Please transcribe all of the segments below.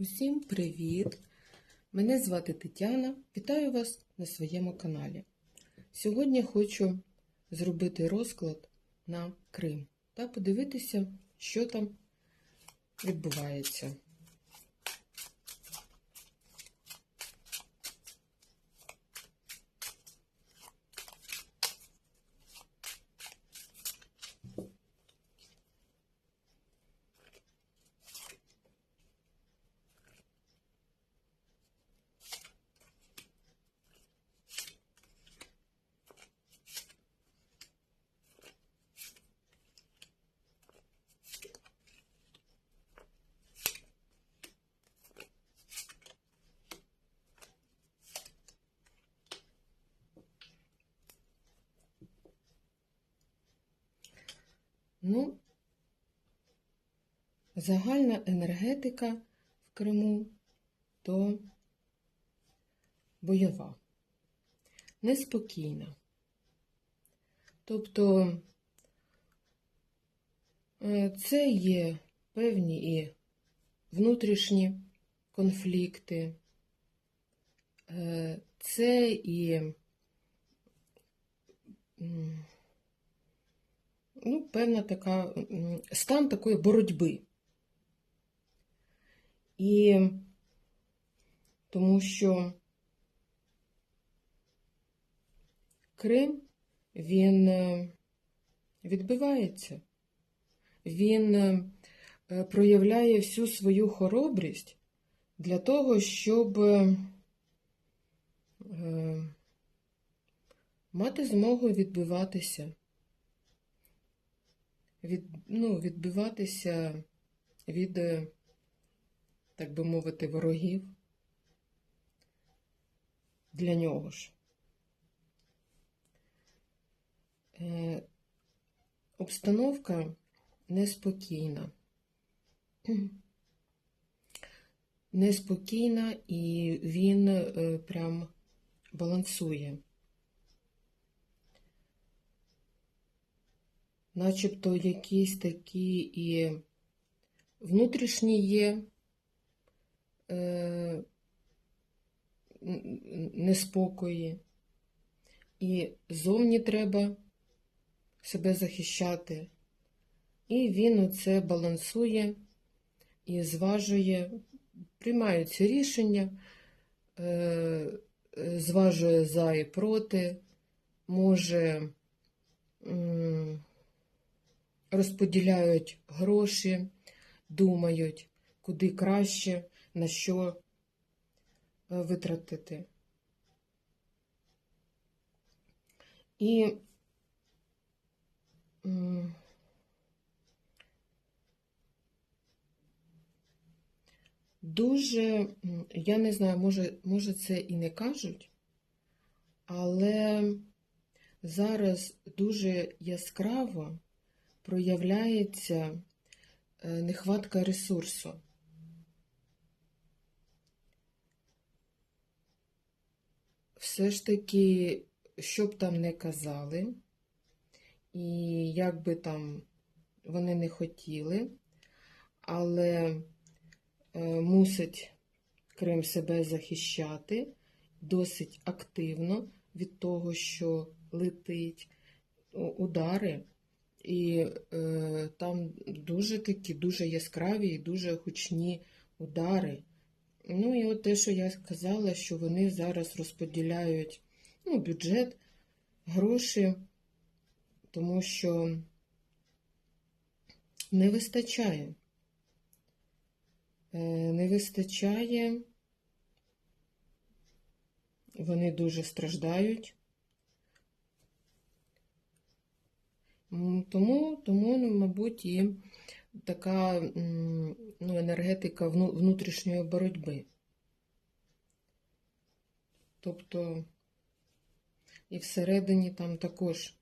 Усім привіт! Мене звати Тетяна. Вітаю вас на своєму каналі. Сьогодні хочу зробити розклад на Крим та подивитися, що там відбувається. Ну, загальна енергетика в Криму то бойова, неспокійна. Тобто е, це є певні і внутрішні конфлікти, е, це і ну, певна така стан такої боротьби. І тому що Крим, він е, відбивається, він е, е, проявляє всю свою хоробрість для того, щоб мати змогу відбиватися від, ну, відбиватися від, е, так би мовити, ворогів для нього ж. Е, обстановка неспокійна. Неспокійна, і він е, прям балансує. Начебто якісь такі і внутрішні є е, неспокої, і зовні треба себе захищати. І він оце балансує і зважує, приймаються рішення, е, зважує за і проти, може розподіляють гроші, думають, куди краще, на що е, витратити. І дуже, я не знаю, може, може це і не кажуть, але зараз дуже яскраво проявляється е, нехватка ресурсу. Все ж таки, що б там не казали, і як би там вони не хотіли, але е, мусить Крим себе захищати досить активно від того, що летить удари. І е, там дуже такі, дуже яскраві і дуже гучні удари. Ну і от те, що я сказала, що вони зараз розподіляють ну, бюджет, гроші, тому що не вистачає. Е, не вистачає, вони дуже страждають. Тому, тому, ну, мабуть, і така ну, енергетика внутрішньої боротьби. Тобто і всередині там також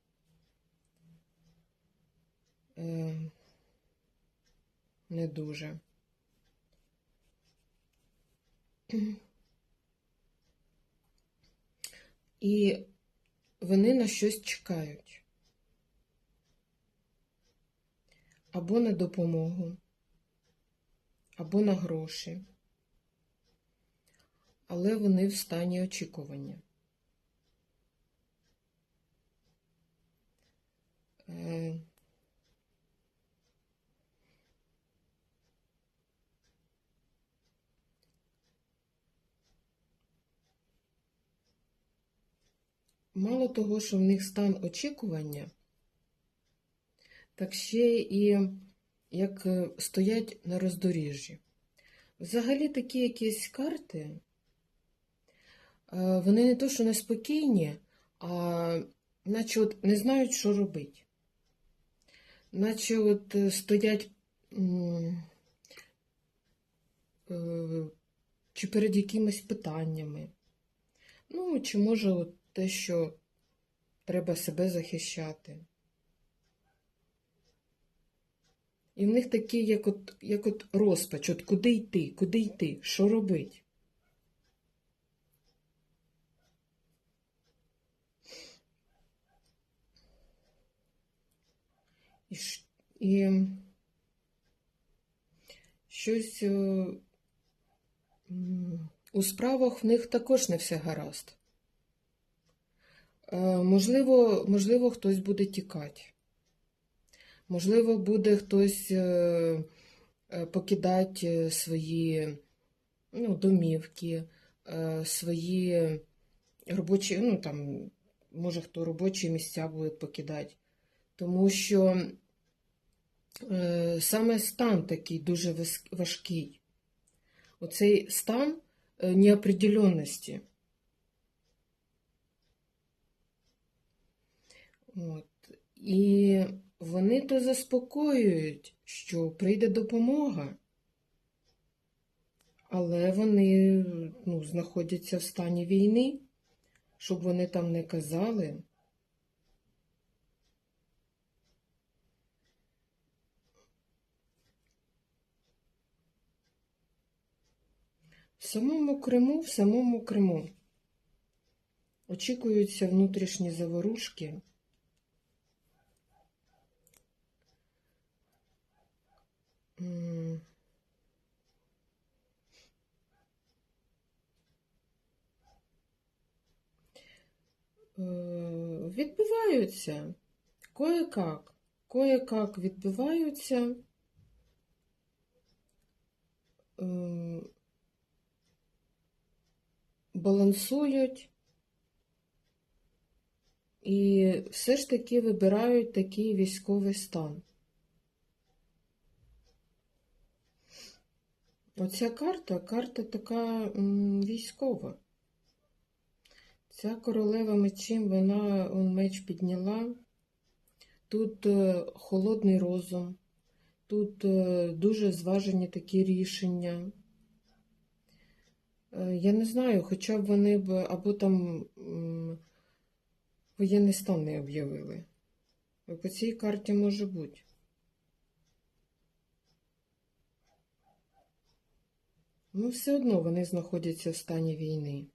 е, не дуже. І вони на щось чекають. Або на допомогу, або на гроші. але вони в стані очікування. Е, Мало того, що в них стан очікування, так ще і як е, стоять на роздоріжжі. Взагалі такі якісь карти, е, вони не то, що неспокійні, а наче от не знають, що робити. Наче от е, стоять чи перед якимись питаннями. Ну, чи може от те, що треба себе захищати. І в них такий, як от, як от розпач, от куди йти, куди йти, що робити. І, і щось е, у справах в них також не все гаразд. Е, Можливо, можливо, хтось буде тікати. Можливо, буде хтось е, е, покидати е, свої ну, домівки, свої робочі, ну там, може, хто робочі місця буде покидати. Тому що саме стан такий дуже важкий. Оцей стан неопределенності. От. І вони то заспокоюють, що прийде допомога, але вони ну, знаходяться в стані війни, щоб вони там не казали. В самому Криму, в самому Криму очікуються внутрішні заворушки. Відбиваються кое-как, кое-как відбиваються. Балансують і все ж таки вибирають такий військовий стан. Оця карта, карта така військова. Ця королева мечів, вона меч підняла. Тут е, холодний розум, тут е, дуже зважені такі рішення. Е, Я не знаю, хоча б вони б або там воєнний стан не об'явили. По цій карті може бути. Ну, все одно вони знаходяться в стані війни.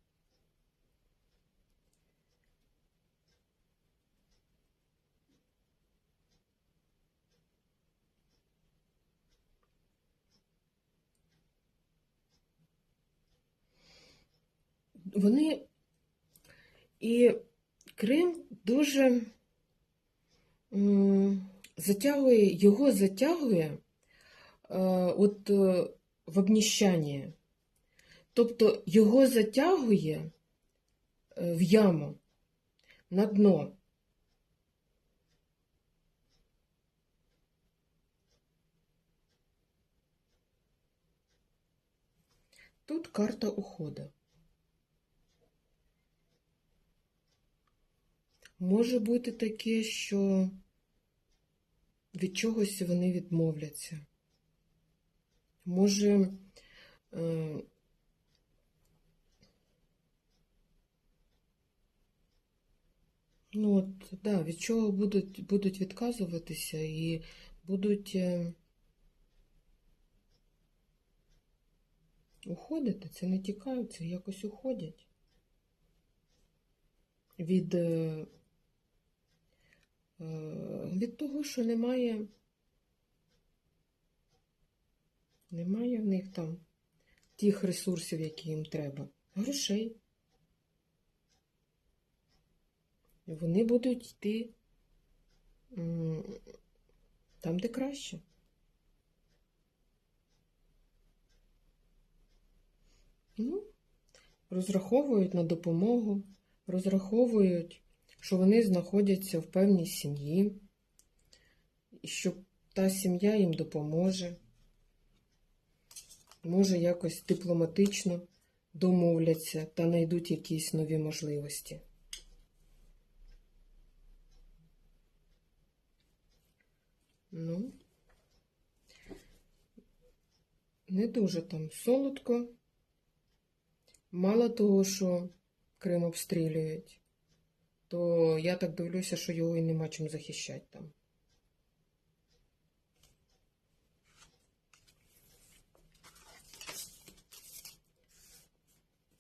Вони і Крим дуже затягує, його затягує е, от е, в обніщання. Тобто його затягує е, в яму на дно. Тут карта ухода. Може бути таке, що від чогось вони відмовляться. Може, е, ну от, да, від чого будуть, будуть відказуватися і будуть е, уходити, це не тікають, це якось уходять від, е, від того, що немає, немає в них там тих ресурсів, які їм треба. грошей. Вони будуть йти там, де краще. Ну, розраховують на допомогу, розраховують, що вони знаходяться в певній сім'ї, і що та сім'я їм допоможе. Може, якось дипломатично домовляться та знайдуть якісь нові можливості. Ну, не дуже там солодко. Мало того, що Крим обстрілюють, то я так дивлюся, що його і нема чим захищати там.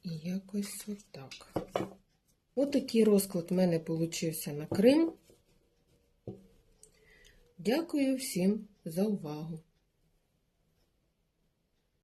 І якось отак. Отакий розклад в мене получився на Крим. Дякую всім за увагу.